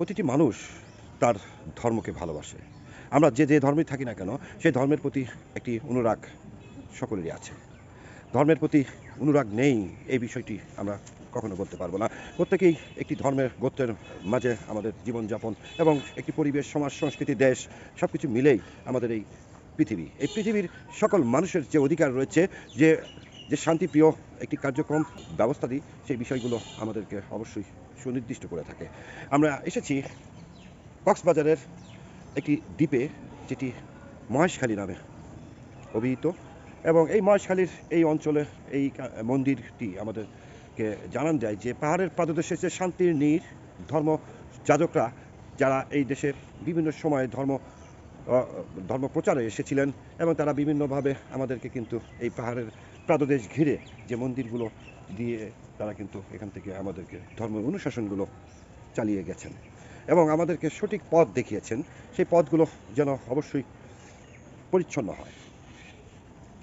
প্রতিটি মানুষ তার ধর্মকে ভালোবাসে। আমরা যে যে ধর্মে থাকি না কেন, সেই ধর্মের প্রতি একটি অনুরাগ সকলেরই আছে। ধর্মের প্রতি অনুরাগ নেই, এই বিষয়টি আমরা কখনো বলতে পারব না। প্রত্যেকেই একটি ধর্মের গোত্রের মাঝে আমাদের জীবনযাপন এবং একটি পরিবেশ, সমাজ, সংস্কৃতি, দেশ সব কিছু মিলেই আমাদের এই পৃথিবী। এই পৃথিবীর সকল মানুষের যে অধিকার রয়েছে, যে যে শান্তিপ্রিয় একটি কার্যক্রম ব্যবস্থা দিই সেই বিষয়গুলো আমাদেরকে অবশ্যই সুনির্দিষ্ট করে থাকে। আমরা এসেছি কক্সবাজারের একটি দ্বীপে, যেটি মহেশখালী নামে অভিহিত। এবং এই মহেশখালীর এই অঞ্চলে এই মন্দিরটি আমাদেরকে জানান যায় যে, পাহাড়ের পাদদেশে যে শান্তির নীর ধর্ম যাজকরা যারা এই দেশে বিভিন্ন সময়ে ধর্ম ধর্ম প্রচারে এসেছিলেন এবং তারা বিভিন্নভাবে আমাদেরকে কিন্তু এই পাহাড়ের প্রাদদেশ ঘিরে যে মন্দিরগুলো দিয়ে তারা কিন্তু এখান থেকে আমাদেরকে ধর্ম অনুশাসনগুলো চালিয়ে গেছেন। এবং আমাদেরকে সঠিক পথ দেখিয়েছেন। সেই পথগুলো যেন অবশ্যই পরিচ্ছন্ন হয়।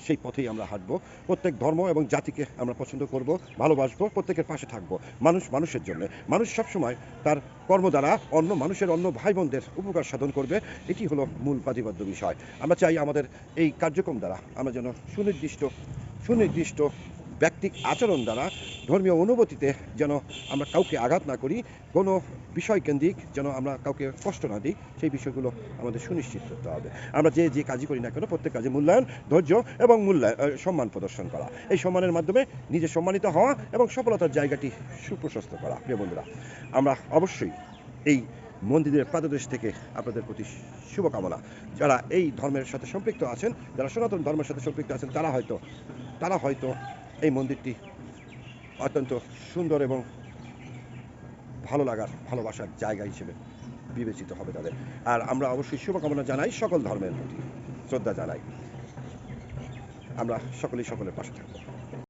সেই পথেই আমরা হাঁটবো। প্রত্যেক ধর্ম এবং জাতিকে আমরা পছন্দ করব, ভালোবাসবো, প্রত্যেকের পাশে থাকব। মানুষ মানুষের জন্য। মানুষ সবসময় তার কর্ম দ্বারা অন্য মানুষের অন্য ভাই বোনদের উপকার সাধন করবে। এটি হলো মূল প্রতিবদ্ধ বিষয়। আমরা চাই আমাদের এই কার্যক্রম দ্বারা আমরা যেন সুনির্দিষ্ট সুনির্দিষ্ট ব্যক্তিক আচরণ দ্বারা ধর্মীয় অনুভূতিতে যেন আমরা কাউকে আঘাত না করি, কোনো বিষয় কেন্দ্রিক যেন আমরা কাউকে কষ্ট না দিই, সেই বিষয়গুলো আমাদের সুনিশ্চিত করতে হবে। আমরা যে যে কাজই করি না কেন, প্রত্যেক কাজে মূল্যায়ন, ধৈর্য এবং মূল্যায়ন সম্মান প্রদর্শন করা। এই সম্মানের মাধ্যমে নিজে সম্মানিত হওয়া এবং সফলতার জায়গাটি সুপ্রশস্ত করা। প্রিয় বন্ধুরা, আমরা অবশ্যই এই মন্দিরের প্রাতদেশ থেকে আপনাদের প্রতি শুভকামনা। যারা এই ধর্মের সাথে সম্পৃক্ত আছেন, যারা সনাতন ধর্মের সাথে সম্পৃক্ত আছেন, তারা হয়তো তারা হয়তো এই মন্দিরটি অত্যন্ত সুন্দর এবং ভালো লাগার, ভালোবাসার জায়গা হিসেবে বিবেচিত হবে তাদের। আর আমরা অবশ্যই শুভকামনা জানাই সকল ধর্মের প্রতি। শ্রদ্ধা জানাই। আমরা সকলেই সকলের পাশে থাকব।